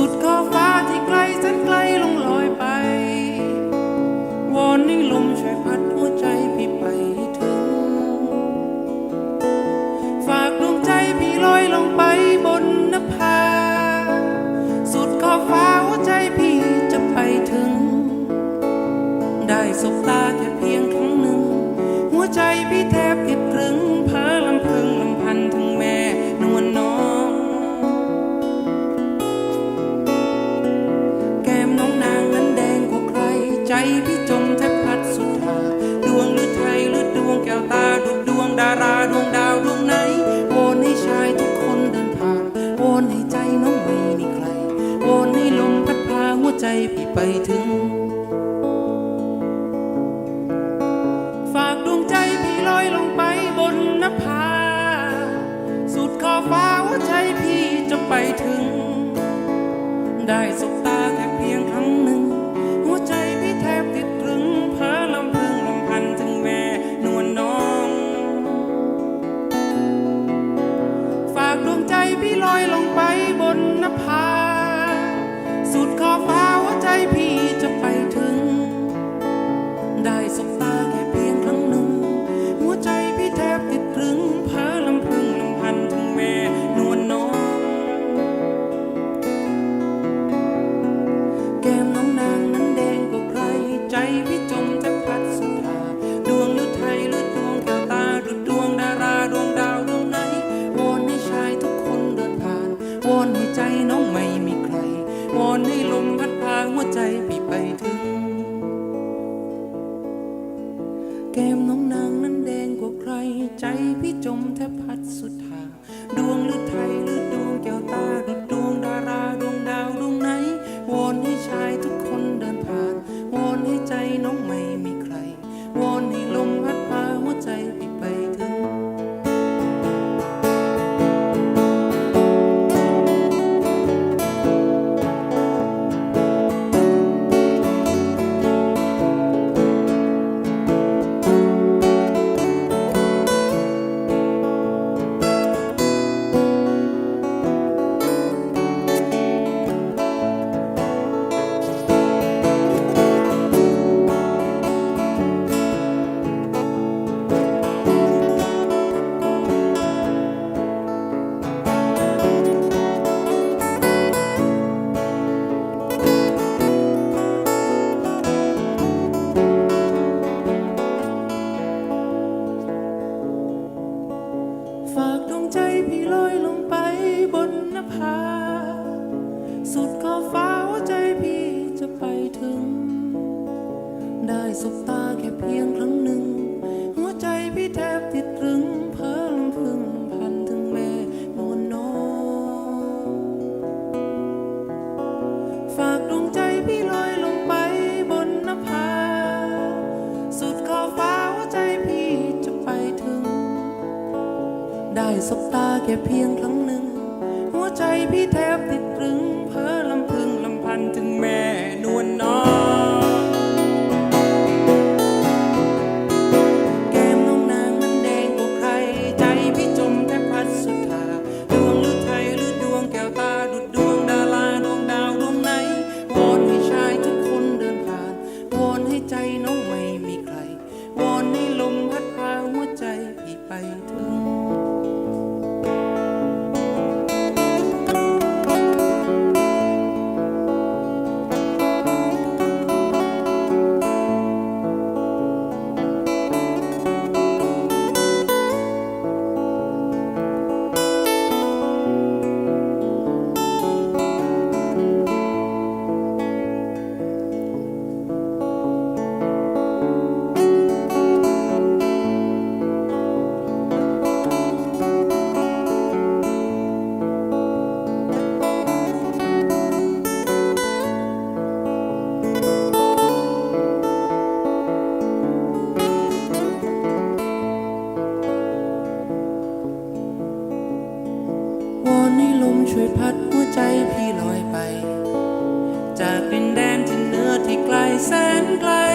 สุดขอบฟ้าที่ไกลแสนไกลลงลอยไป วอนให้ลมช่วยพัดหัวใจพี่ไปถึง ฝากดวงใจพี่ลอยลงไปบนนภา สุดขอบฟ้าหัวใจพี่จะไปถึง ได้สบตาแค่เพียงครั้งหนึ่ง หัวใจพี่ ไปถึง หัวใจพี่ นนภาสุดขอบฟ้าหัวใจพี่จะไปถึง ได้สบตาแค่เพียงครั้งหนึ่ง หัวใจพี่แทบติดตรึงเพ้อลำพึงพันถึงแม่นวลน้อง ฝากดวงใจพี่ลอยลงไปบนนภา สุดขอบฟ้าหัวใจพี่จะไปถึง ได้สบตาแค่เพียงครั้ง ใจพี่แทบติดตรึงเพ้อลำพึงลำพันถึงแม่นวลน้อง แก้มน้องนางนั้นแดงกว่าใคร ใจพี่จมแทบพัดสุดทาดวงหรือไทยหรือดวงแก้วตาดุดดวงดาราดวงดาวดวงไหนวอนให้ชายทุกคนเดินผ่านวอนให้ใจน้องไม่มีใครวอนให้ลมพัดพาหัวใจพี่ไปถึงว แส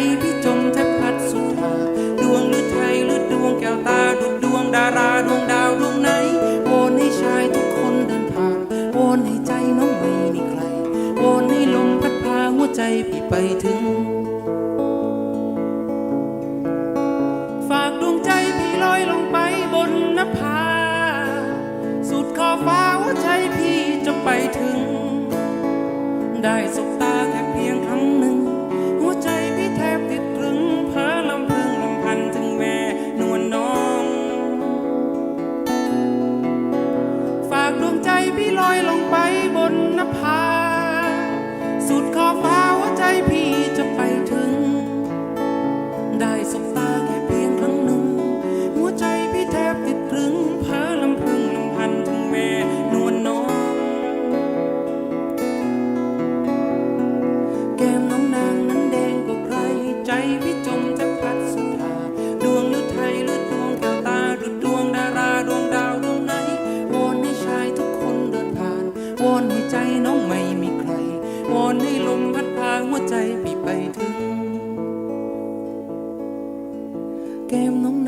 ใจพี่จมแทบพัดสุดทาดวงหรือไทยหรือดวงแก้วตาดุดดวงดาราดวงดาวดวงไหนวอนให้ชายทุกคนเดินผ่านวอนให้ใจน้องไม่มีใครวอนให้ลมพัดพาหัวใจพี่ไปถึงากดวงใจพี่ลอยลงไปบนนภา สุดขอบฟ้าหัวใจพี่จ Eu não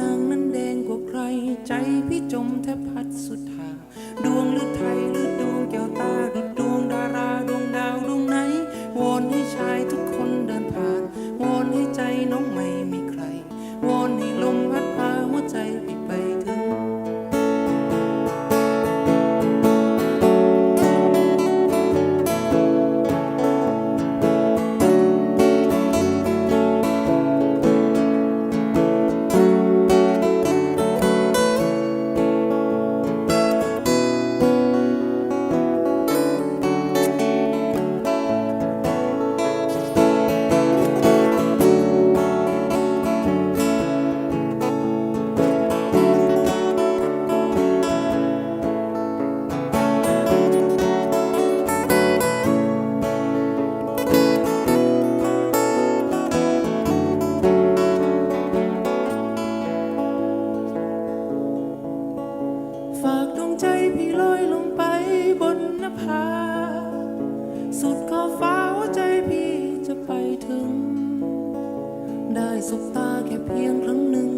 าแค่เพียงครั้งหนึ่ง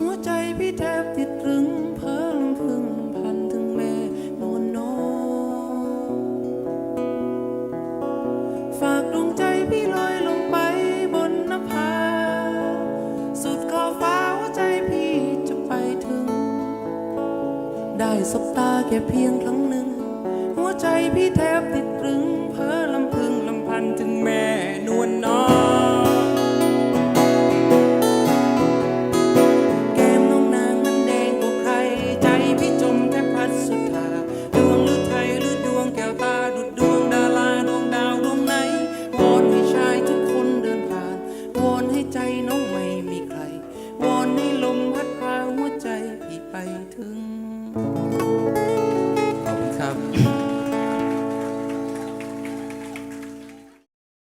หัวใจพี่แทบติดตรึงเพิ่มพึ่งพันถึงแม่นวลนองฝากดวงใจพี่ลอยลงไปบนนภา สุดขอบฟ้าหัวใจพี่จะไปถึง ได้สบตาแค่เพียงครั้งหนึ่ง หัวใจพี่แทบติดตรึงเพ้อลำพึงลำพันถึงแม่นวลน้อง